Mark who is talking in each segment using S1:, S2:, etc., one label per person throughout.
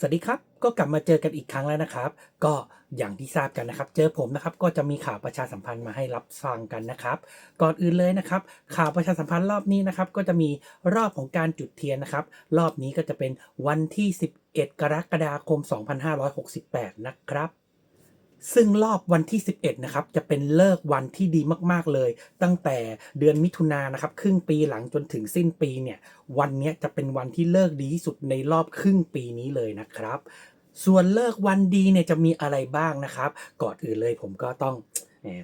S1: สวัสดีครับ ก็กลับมาเจอกันอีกครั้งแล้วนะครับ ก็อย่างที่ทราบกันนะครับ เจอผมนะครับก็จะมีข่าวประชาสัมพันธ์มาให้รับฟังกันนะครับ ก่อนอื่นเลยนะครับ ข่าวประชาสัมพันธ์รอบนี้นะครับ ก็จะมีรอบของการจุดเทียนนะครับ รอบนี้ก็จะเป็นวันที่ 11 กรกฎาคม 2568 นะครับ ซึ่งรอบวันที่ 11 นะครับ จะเป็นเลิกวันที่ดีมาก ๆ เลย ตั้งแต่เดือนมิถุนายนนะครับ ครึ่งปีหลังจนถึงสิ้นปีเนี่ย วันนี้จะเป็นวันที่เลิกดีที่สุดในรอบครึ่งปีนี้เลยนะครับ ส่วนเลิกวันดีเนี่ยจะมีอะไรบ้างนะครับ ก่อนอื่นเลยผมก็ต้อง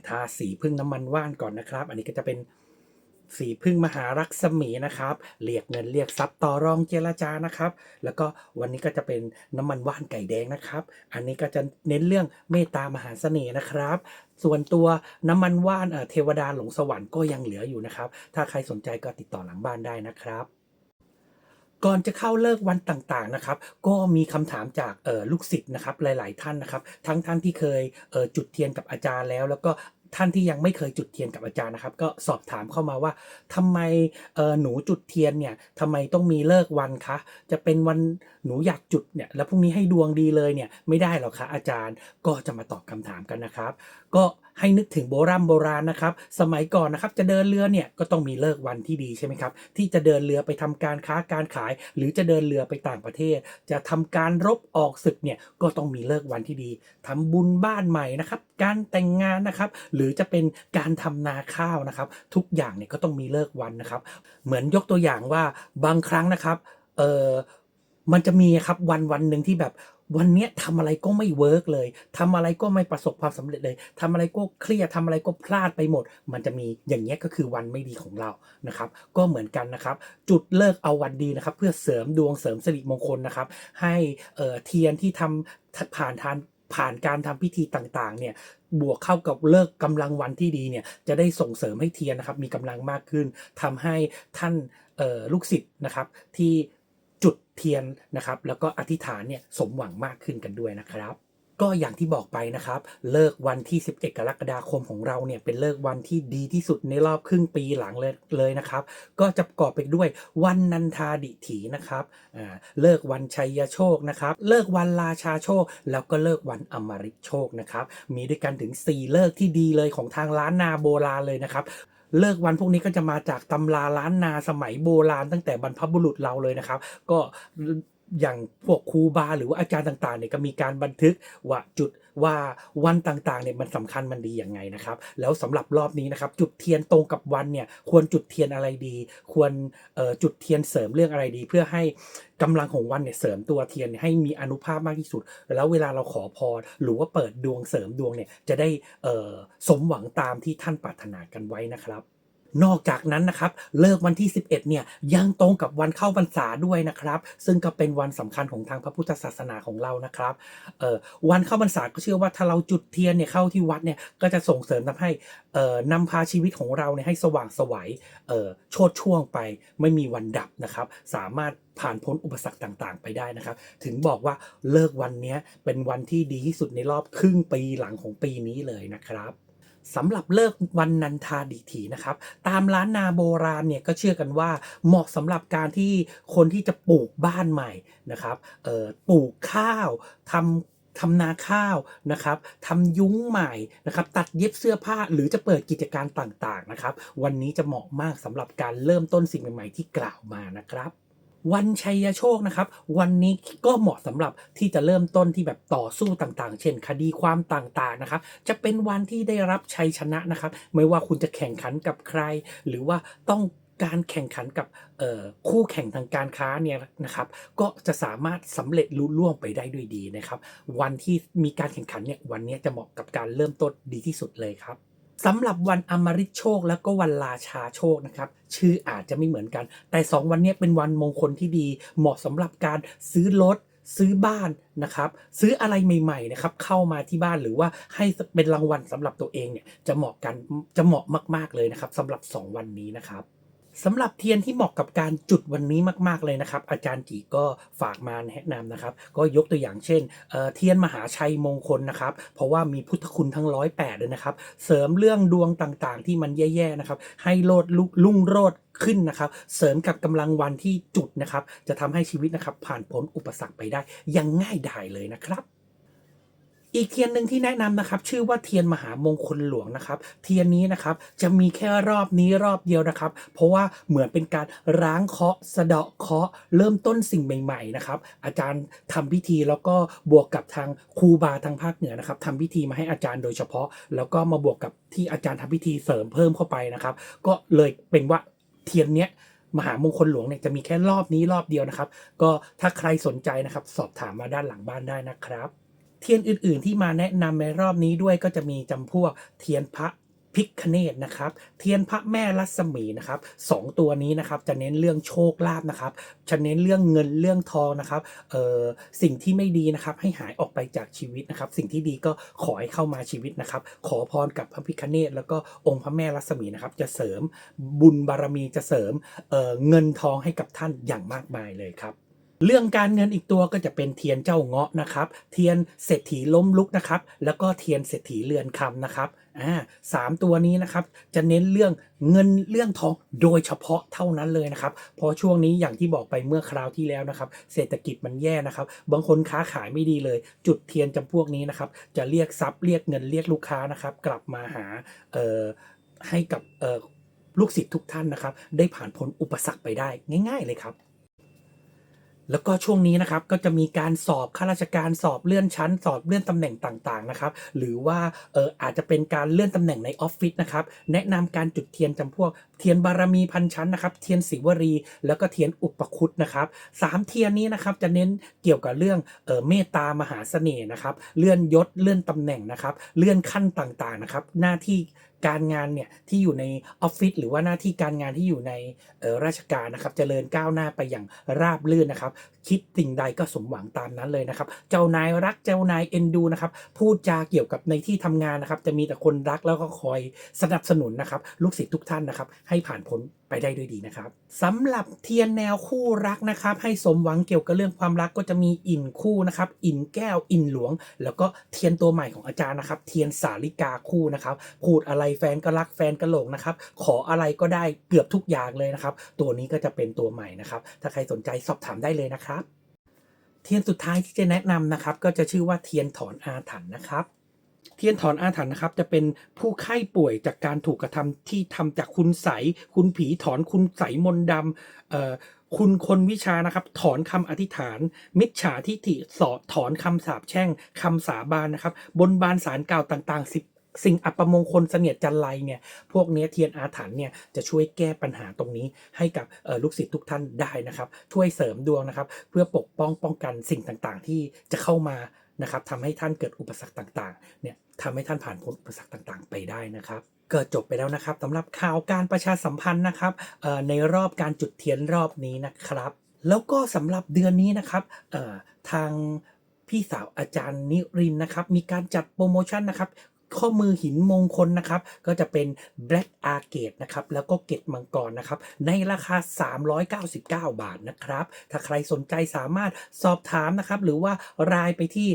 S1: ทาสีพึ่งน้ำมันว่านก่อนนะครับ อันนี้ก็จะเป็น สีพึ่งมหารักษมีนะครับเรียกเงินเรียกทรัพย์ต่อรองเจรจานะครับ แล้วก็วันนี้ก็จะเป็นน้ำมันว่านไก่แดงนะครับ อันนี้ก็จะเน้นเรื่องเมตตามหาเสน่ห์นะครับ ส่วนตัวน้ำมันว่านเทวดาหลงสวรรค์ก็ยังเหลืออยู่นะครับ ถ้าใครสนใจก็ติดต่อหลังบ้านได้นะครับก่อนจะเข้าเลิกวันต่างๆนะครับ ก็มีคำถามจากออลูกศิษย์นะครับหลาย ๆ ท่านนะครับ ทั้งท่านที่เคยเออจุดเทียนกับอาจารย์แล้ว แล้วก็ ท่านที่ยังไม่เคยจุดเทียนกับอาจารย์นะครับ ก็สอบถามเข้ามาว่าทำไมเออหนูจุดเทียนเนี่ยทำไมต้องมีเลิกวันคะจะเป็นวันหนูอยากจุดเนี่ยแล้วพรุ่งนี้ให้ดวงดีเลยเนี่ยไม่ได้หรอกคะอาจารย์ก็จะมาตอบคำถามกันนะครับ ก็ให้นึกถึงโบราณโบราณนะครับ สมัยก่อนนะครับจะเดินเรือเนี่ยก็ต้องมีเลิกวันที่ดีใช่ไหมครับ ที่จะเดินเรือไปทำการค้าการขาย หรือจะเดินเรือไปต่างประเทศ จะทำการรบออกศึกเนี่ยก็ต้องมีเลิกวันที่ดีทำบุญบ้านใหม่นะครับ การแต่งงานนะครับ หรือจะเป็นการทำนาข้าวนะครับ ทุกอย่างเนี่ยก็ต้องมีเลิกวันนะครับ เหมือนยกตัวอย่างว่าบางครั้งนะครับ เออมันจะมีครับวันวันหนึ่งที่แบบ วันนี้ยทำอะไรก็ไม่เวิร์กเลยทำอะไรก็ไม่ประสบความสำเร็จเลยทำอะไรก็เครียดทำอะไรก็พลาดไปหมด มันจะมีอย่างเงี้ยก็คือวันไม่ดีของเรานะครับ ก็เหมือนกันนะครับ จุดเลิกเอาวันดีนะครับ เพื่อเสริมดวงเสริมสิริมงคลนะครับ ให้เทียนที่ทำผ่านทานผ่านการทำพิธีต่างๆ เนี่ยบวกเข้ากับเลิกกำลังวันที่ดีเนี่ยจะได้ส่งเสริมให้เทียนนะครับ มีกำลังมากขึ้นทำให้ท่านลูกศิษย์นะครับที่ จุดเทียนนะครับ แล้วก็อธิษฐานเนี่ยสมหวังมากขึ้นกันด้วยนะครับก็อย่างที่บอกไปนะครับ เลิกวันที่ 11 กรกฎาคมของเราเนี่ยเป็นเลิกวันที่ดีที่สุดในรอบครึ่งปีหลังเลยเลยนะครับ ก็จะประกอบไปด้วยวันนันทาดิถีนะครับเลิกวันชัยโชคนะครับ เลิกวันราชาโชค แล้วก็เลิกวันอมฤตโชคนะครับ มีด้วยกันถึง 4 เลิกที่ดีเลยของทางล้านนาโบราณเลยนะครับ เลิกวันพวกนี้ก็จะมาจากตำราล้านนาสมัยโบราณตั้งแต่บรรพบุรุษเราเลยนะครับ ก็อย่างพวกครูบาหรือว่าอาจารย์ต่างๆเนี่ยก็มีการบันทึกว่าจุด ว่าวันต่างๆเนี่ยมันสำคัญมันดีอย่างไงนะครับ แล้วสำหรับรอบนี้นะครับ จุดเทียนตรงกับวันเนี่ยควรจุดเทียนอะไรดี ควรจุดเทียนเสริมเรื่องอะไรดี เพื่อให้กำลังของวันเนี่ยเสริมตัวเทียนให้มีอนุภาพมากที่สุด แล้วเวลาเราขอพรหรือว่าเปิดดวงเสริมดวงเนี่ยจะได้สมหวังตามที่ท่านปรารถนากันไว้นะครับ นอกจากนั้นนะครับเลิกวันที่ 11เนี่ยยังตรงกับวันเข้าพรรษาด้วยนะครับ ซึ่งก็เป็นวันสำคัญของทางพระพุทธศาสนาของเรานะครับเอ่อวันเข้าพรรษาก็เชื่อว่าถ้าเราจุดเทียนเนี่ยเข้าที่วัดเนี่ยก็จะส่งเสริมทำให้เอ่อนำพาชีวิตของเราเนี่ยให้สว่างไสวัยเอ่อโชดช่วงไปไม่มีวันดับนะครับ สามารถผ่านพ้นอุปสรรคต่างๆ ไปได้นะครับ ถึงบอกว่าเลิกวันนี้เป็นวันที่ดีที่สุดในรอบครึ่งปีหลังของปีนี้เลยนะครับ สำหรับเลิกวันนันทาดิถีนะครับ ตามร้านนาโบราณเนี่ยก็เชื่อกันว่าเหมาะสำหรับการที่คนที่จะปลูกบ้านใหม่นะครับปลูกข้าวทำทำนาข้าวนะครับทำยุ้งใหม่นะครับตัดเย็บเสื้อผ้าหรือจะเปิดกิจการต่างๆนะครับ วันนี้จะเหมาะมากสำหรับการเริ่มต้นสิ่งใหม่ ๆ ที่กล่าวมานะครับ วันชัยโชคนะครับ วันนี้ก็เหมาะสำหรับที่จะเริ่มต้นที่แบบต่อสู้ต่างๆ เช่น คดีความต่างๆนะครับ จะเป็นวันที่ได้รับชัยชนะนะครับ ไม่ว่าคุณจะแข่งขันกับใคร หรือว่าต้องการแข่งขันกับคู่แข่งทางการค้าเนี่ยนะครับ ก็จะสามารถสำเร็จลุล่วงไปได้ด้วยดีนะครับ วันที่มีการแข่งขันเนี่ยวันนี้จะเหมาะกับการเริ่มต้นดีที่สุดเลยครับ สำหรับวันอมฤตโชคแล้วก็วันราชาโชคนะครับ ชื่ออาจจะไม่เหมือนกัน แต่ 2 วันนี้เป็นวันมงคลที่ดี เหมาะสำหรับการซื้อรถซื้อบ้านนะครับ ซื้ออะไรใหม่ๆนะครับ เข้ามาที่บ้านหรือว่าให้เป็นรางวัลสำหรับตัวเองเนี่ยจะเหมาะกันจะเหมาะมากๆเลยนะครับสำหรับ 2 วันนี้นะครับ สำหรับเทียนที่เหมาะกับการจุดวันนี้มาก ๆ เลยนะครับ อาจารย์จีก็ฝากมาแนะนำนะครับ ก็ยกตัวอย่างเช่นเเทียนมหาชัยมงคลนะครับ เพราะว่ามีพุทธคุณทั้งร้อยแปดเลยนะครับ เสริมเรื่องดวงต่างๆ ที่มันแย่ ๆ นะครับ ให้โลดลุ่งโรดขึ้นนะครับ เสริมกับกำลังวันที่จุดนะครับ จะทำให้ชีวิตนะครับ ผ่านพ้นอุปสรรคไปได้อยังง่ายดายเลยนะครับ อีกเทียนหนึ่งที่แนะนำนะครับ ชื่อว่าเทียนมหามงคลหลวงนะครับ เทียนนี้นะครับจะมีแค่รอบนี้รอบเดียวนะครับ เพราะว่าเหมือนเป็นการล้างเคาะสะเดาะเคาะเริ่มต้นสิ่งใหม่ ๆนะครับ อาจารย์ทำพิธีแล้วก็บวกกับทางครูบาทางภาคเหนือนะครับทำพิธีมาให้อาจารย์โดยเฉพาะ แล้วก็มาบวกกับที่อาจารย์ทำพิธีเสริมเพิ่มเข้าไปนะครับ ก็เลยเป็นว่าเทียนเนี้ยมหามงคลหลวงเนี่ยจะมีแค่รอบนี้รอบเดียวนะครับ ก็ถ้าใครสนใจนะครับ สอบถามมาด้านหลังบ้านได้นะครับ เทียนอื่นๆ ที่มาแนะนำในรอบนี้ด้วยก็จะมีจำพวกเทียนพระพิคเนตนะครับ เทียนพระแม่รัศมีนะครับสองตัวนี้นะครับจะเน้นเรื่องโชคลาภนะครับจะเน้นเรื่องเงินเรื่องทองนะครับเอ่อสิ่งที่ไม่ดีนะครับให้หายออกไปจากชีวิตนะครับ สิ่งที่ดีก็ขอให้เข้ามาชีวิตนะครับ ขอพรกับพระพิคเนตแล้วก็องค์พระแม่รัศมีนะครับ จะเสริมบุญบารมีจะเสริมเอ่อเงินทองให้กับท่านอย่างมากมายเลยครับ เรื่องการเงินอีกตัวก็จะเป็นเทียนเจ้าเงาะนะครับ เทียนเศรษฐีล้มลุกนะครับ แล้วก็เทียนเศรษฐีเรือนคำนะครับอ่าสามตัวนี้นะครับจะเน้นเรื่องเงินเรื่องทองโดยเฉพาะเท่านั้นเลยนะครับเพราะช่วงนี้อย่างที่บอกไปเมื่อคราวที่แล้วนะครับ เศรษฐกิจมันแย่นะครับ บางคนค้าขายไม่ดีเลย จุดเทียนจำพวกนี้นะครับ จะเรียกทรัพย์เรียกเงินเรียกลูกค้านะครับ กลับมาหาเอ่อให้กับเอ่อลูกศิษย์ทุกท่านนะครับ ได้ผ่านพ้นอุปสรรคไปได้ง่าย ๆ เลยครับ แล้วก็ช่วงนี้นะครับก็จะมีการสอบข้าราชการสอบเลื่อนชั้น สอบเลื่อนตำแหน่งต่างๆนะครับหรือว่าเอออาจจะเป็นการเลื่อนตำแหน่งในออฟฟิศนะครับแนะนำการจุดเทียนจำพวก เทียนบารมีพันชั้นนะครับเทียนศิวรี แล้วก็เทียนอุปคุตนะครับสามเทียนนี้นะครับจะเน้นเกี่ยวกับเรื่องเออเมตตามหาเสน่ห์นะครับเลื่อนยศเลื่อนตำแหน่งนะครับเลื่อนขั้นต่างๆนะครับหน้าที่การงานเนี่ยที่อยู่ในออฟฟิศหรือว่าหน้าที่การงานที่อยู่ในออราชการนะครับเจริญก้าวหน้าไปอย่างราบรื่นนะครับ คิดสิ่งใดก็สมหวังตามนั้นเลยนะครับ เจ้านายรักเจ้านายเอ็นดูนะครับพูดจาเกี่ยวกับในที่ทำงานนะครับ จะมีแต่คนรักแล้วก็คอยสนับสนุนนะครับ ลูกศิษย์ทุกท่านนะครับ ให้ผ่านพ้น ไปได้ด้วยดีนะครับสำหรับเทียนแนวคู่รักนะครับ ให้สมหวังเกี่ยวกับเรื่องความรักก็จะมีอินคู่นะครับ อินแก้วอินหลวง แล้วก็เทียนตัวใหม่ของอาจารย์นะครับ เทียนสาลิกาคู่นะครับพูดอะไรแฟนก็รักแฟนก็หลงนะครับขออะไรก็ได้เกือบทุกอย่างเลยนะครับตัวนี้ก็จะเป็นตัวใหม่นะครับถ้าใครสนใจสอบถามได้เลยนะครับ เทียนสุดท้ายที่จะแนะนำนะครับ ก็จะชื่อว่าเทียนถอนอาถรรพ์นะครับ เทียนถอนอาถรรพ์นะครับจะเป็นผู้ไข้ป่วยจากการถูกกระทำที่ทำจากคุณใสคุณผีถอนคุณใสมนต์ดำคุณคนวิชานะครับถอนคำอธิษฐาน มิจฉาทิฐิสอดถอนคำสาปแช่งคำสาบานนะครับ บนบานสารกล่าวต่างๆสิบสิ่งอัปมงคลเสนียดจันไรเนี่ย พวกเนี้ยเทียนอาถรรพ์เนี่ยจะช่วยแก้ปัญหาตรงนี้ให้กับลูกศิษย์ทุกท่านได้นะครับ ช่วยเสริมดวงนะครับ เพื่อปกป้องป้องกันสิ่งต่างๆ ที่จะเข้ามา นะครับทำให้ท่านเกิดอุปสรรคต่างๆ เนี่ยทำให้ท่านผ่านพ้นอุปสรรคต่างๆ ไปได้นะครับเกิดจบไปแล้วนะครับสำหรับข่าวการประชาสัมพันธ์นะครับในรอบการจุดเทียนรอบนี้นะครับ แล้วก็สำหรับเดือนนี้นะครับทางพี่สาวอาจารย์นิรินนะครับ มีการจัดโปรโมชั่นนะครับ ข้อมือหินมงคลนะครับ ก็จะเป็น Black a r c a d e นะครับ แล้วก็เกตมังกรนะครับ ในราคา 399 บาทนะครับ ถ้าใครสนใจสามารถสอบถามนะครับ หรือว่ารายไปที่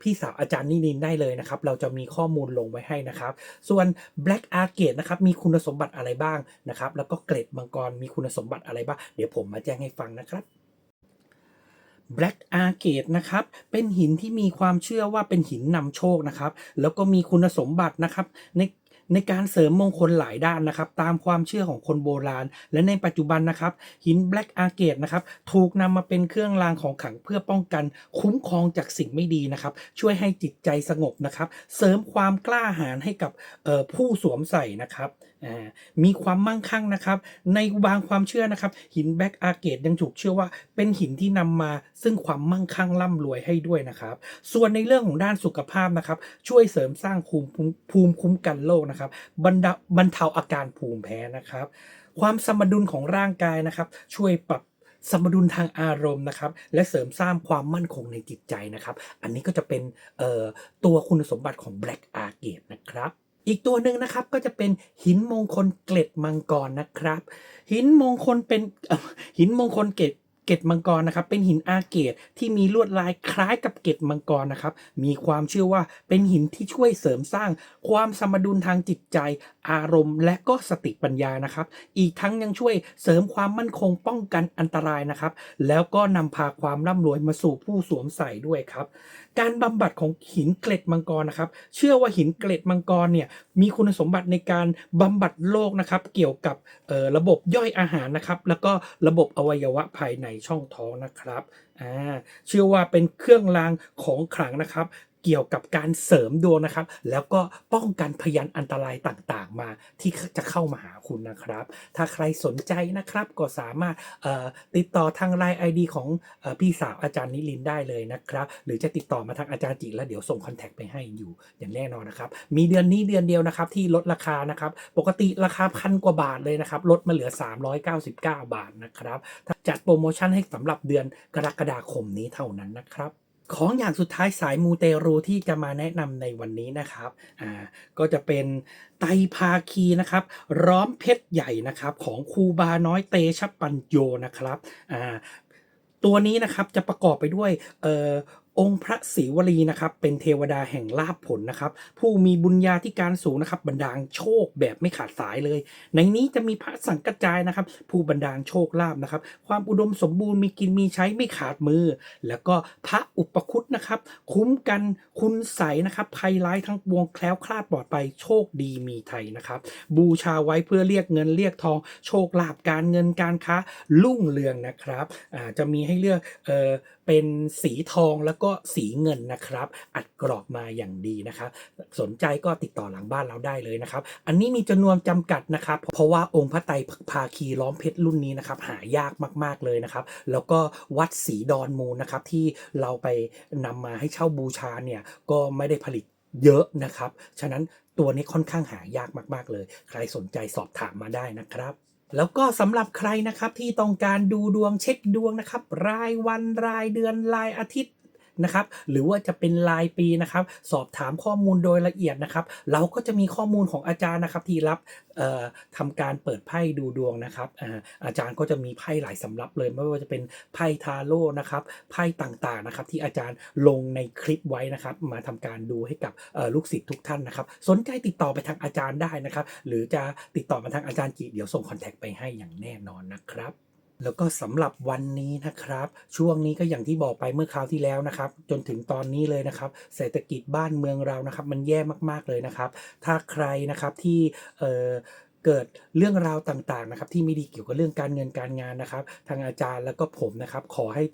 S1: พี่สาวอาจารย์นิรินได้เลยนะครับ เราจะมีข้อมูลลงไว้ให้นะครับ ส่วน Black a r c a d e นะครับ มีคุณสมบัติอะไรบ้างนะครับ แล้วก็เกรดมังกรมีคุณสมบัติอะไรบ้าง เดี๋ยวผมมาแจ้งให้ฟังนะครับ Black a r c a d e นะครับ เป็นหินที่มีความเชื่อว่าเป็นหินนำโชคนะครับ แล้วก็มีคุณสมบัตินะครับในในการเสริมมงคลหลายด้านนะครับ ตามความเชื่อของคนโบราณ และในปัจจุบันนะครับ หิน Black a r c a d e นะครับ ถูกนำมาเป็นเครื่องรางของขลังเพื่อป้องกัน คุ้มครองจากสิ่งไม่ดีนะครับ ช่วยให้จิตใจสงบนะครับ เสริมความกล้าหาญให้กับผู้สวมใส่นะครับ มีความมั่งคั่งนะครับ ในบางความเชื่อนะครับ หินแบ็กอาร์เกตยังถูกเชื่อว่าเป็นหินที่นำมาซึ่งความมั่งคั่งร่ำรวยให้ด้วยนะครับ ส่วนในเรื่องของด้านสุขภาพนะครับ ช่วยเสริมสร้างภูมิภูมิคุ้มกันโรคนะครับบรรบรรเทาอาการภูมิแพ้นะครับ ความสมดุลของร่างกายนะครับ ช่วยปรับสมดุลทางอารมณ์นะครับ และเสริมสร้างความมั่นคงในจิตใจนะครับ อันนี้ก็จะเป็นตัวคุณสมบัติของ Black a r c a d e นะครับ อีกตัวหนึ่งนะครับก็จะเป็นหินมงคลเกล็ดมังกรนะครับ หินมงคลเป็นหินมงคลเกล็ด เกล็ดมังกรนะครับเป็นหินอาเกตที่มีลวดลายคล้ายกับเกล็ดมังกรนะครับมีความเชื่อว่าเป็นหินที่ช่วยเสริมสร้าง ความสมดุลทางจิตใจ อารมณ์ และก็สติปัญญานะครับ อีกทั้งยังช่วยเสริมความมั่นคงป้องกันอันตรายนะครับ แล้วก็นำพาความร่ำรวยมาสู่ผู้สวมใส่ด้วยครับ การบำบัดของหินเกล็ดมังกรนะครับ เชื่อว่าหินเกล็ดมังกรเนี่ย มีคุณสมบัติในการบำบัดโรคนะครับ เกี่ยวกับระบบย่อยอาหารนะครับ แล้วก็ระบบอวัยวะภายในช่องท้องนะครับเชื่อว่าเป็นเครื่องรางของขลังนะครับ เกี่ยวกับการเสริมดวงนะครับ แล้วก็ป้องกันพยันอันตรายต่างๆมาที่จะเข้ามาหาคุณนะครับ ถ้าใครสนใจนะครับก็สามารถติดต่อทางไลน์ไอดีของอพี่สาวอาจารย์นิลินได้เลยนะครับ หรือจะติดต่อมาทางอาจารย์จิแล้วเดี๋ยวส่งคอนแทคไปให้อยู่อย่างแน่นอนนะครับ มีเดือนนี้เดือนเดียวนะครับที่ลดราคานะครับ ปกติราคาพันกว่าบาทเลยนะครับลดมาเหลือ 399 บาทนะครับจัดโปรโมชั่นให้สำหรับเดือนกรกฎาคมนี้เท่านั้นนะครับ ของอย่างสุดท้ายสายมูเตรูที่จะมาแนะนำในวันนี้นะครับอ่าก็จะเป็นไตภาคีนะครับ ร้อมเพชรใหญ่นะครับ ของคูบาน้อยเตชปัญโยนะครับอ่าตัวนี้นะครับจะประกอบไปด้วยเองค์พระศรีวลีนะครับเป็นเทวดาแห่งลาภผลนะครับ ผู้มีบุญญาธิการสูงนะครับบันดาลโชคแบบไม่ขาดสายเลย ในนี้จะมีพระสังกัจจายนะครับ ผู้บันดาลโชคลาภนะครับ ความอุดมสมบูรณ์มีกินมีใช้ไม่ขาดมือ แล้วก็พระอุปคุตนะครับ คุ้มกันคุณใสนะครับภัยร้ายทั้งปวงแคล้วคลาดปลอดภัยโชคดีมีไทยนะครับ บูชาไว้เพื่อเรียกเงินเรียกทอง โชคลาภการเงินการค้ารุ่งเรืองนะครับจะมีให้เลือกเออเป็นสีทองแล้วก็สีเงินนะครับ อัดกรอบมาอย่างดีนะครับ สนใจก็ติดต่อหลังบ้านเราได้เลยนะครับ อันนี้มีจำนวนจำกัดนะครับ เพราะว่าองค์พระไตรภาคีล้อมเพชรรุ่นนี้นะครับ หายากมากๆเลยนะครับ แล้วก็วัดศรีดอนมูลนะครับ ที่เราไปนำมาให้เช่าบูชาเนี่ยก็ไม่ได้ผลิตเยอะนะครับ ฉะนั้นตัวนี้ค่อนข้างหายากมาก ๆ เลย ใครสนใจสอบถามมาได้นะครับ แล้วก็สำหรับใครนะครับที่ต้องการดูดวงเช็คดวงนะครับ รายวันรายเดือนรายอาทิตย์ นะครับหรือว่าจะเป็นรายปีนะครับสอบถามข้อมูลโดยละเอียดนะครับ เราก็จะมีข้อมูลของอาจารย์นะครับที่รับเอ่อทำการเปิดไพ่ดูดวงนะครับอาจารย์ก็จะมีไพ่หลายสำรับเลย ไม่ว่าจะเป็นไพ่ทาโร่นะครับไพ่ต่างๆนะครับที่อาจารย์ลงในคลิปไว้นะครับ มาทำการดูให้กับลูกศิษย์ทุกท่านนะครับ สนใจติดต่อไปทางอาจารย์ได้นะครับ หรือจะติดต่อมาทางอาจารย์จิเดี๋ยวส่งคอนแทคไปให้อย่างแน่นอนนะครับ แล้วก็สำหรับวันนี้นะครับ ช่วงนี้ก็อย่างที่บอกไปเมื่อคราวที่แล้วนะครับ จนถึงตอนนี้เลยนะครับเศรษฐกิจบ้านเมืองเรานะครับ มันแย่มากๆเลยนะครับ ถ้าใครนะครับที่เออเกิดเรื่องราวต่างๆนะครับที่ไม่ดีเกี่ยวกับเรื่องการเงินการงานนะครับ ทางอาจารย์แล้วก็ผมนะครับ ขอให้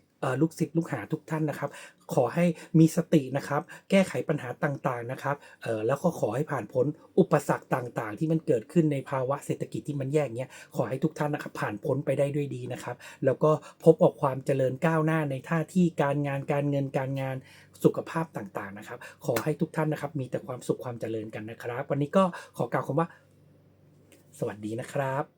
S1: ลูกศิษย์ลูกหาทุกท่านนะครับ ขอให้มีสตินะครับ แก้ไขปัญหาต่างๆนะครับเออแล้วก็ขอให้ผ่านพ้นอุปสรรคต่างๆ ที่มันเกิดขึ้นในภาวะเศรษฐกิจที่มันแย่งเงี้ยขอให้ทุกท่านนะครับผ่านพ้นไปได้ด้วยดีนะครับ แล้วก็พบกับความเจริญก้าวหน้าในท่าที่การงานการเงินการงานสุขภาพต่างๆนะครับ ขอให้ทุกท่านนะครับ มีแต่ความสุขความเจริญกันนะครับ วันนี้ก็ขอกล่าวคำว่า สวัสดีนะครับ